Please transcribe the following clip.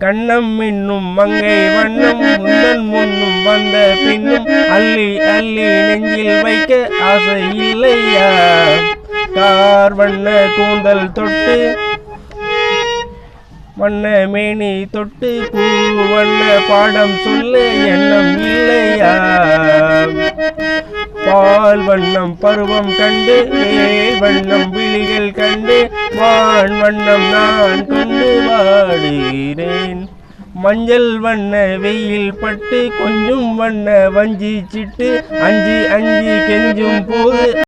கண்ணம் இன்னும் மங்கை வண்ணம் முன்னன் முன்னும் வந்த பின்னும் அள்ளி அள்ளி நெஞ்சில் வைக்க ஆசை இல்லையா? கார் வண்ண கூந்தல் தொட்டு வண்ண மேனி தொட்டு பூ வண்ண பாடம் சொல்ல எண்ணம் இல்லையா? பால் வண்ணம் பருவம் கண்டு வேல் வண்ணம் விழிகள் கண்டு வான் வண்ணம் நான் கொண்டு வாடுகிறேன். மஞ்சள் வண்ண வெயில் பட்டு கொஞ்சம் வண்ண வஞ்சி சிட்டு அஞ்சு அஞ்சு கெஞ்சும் போது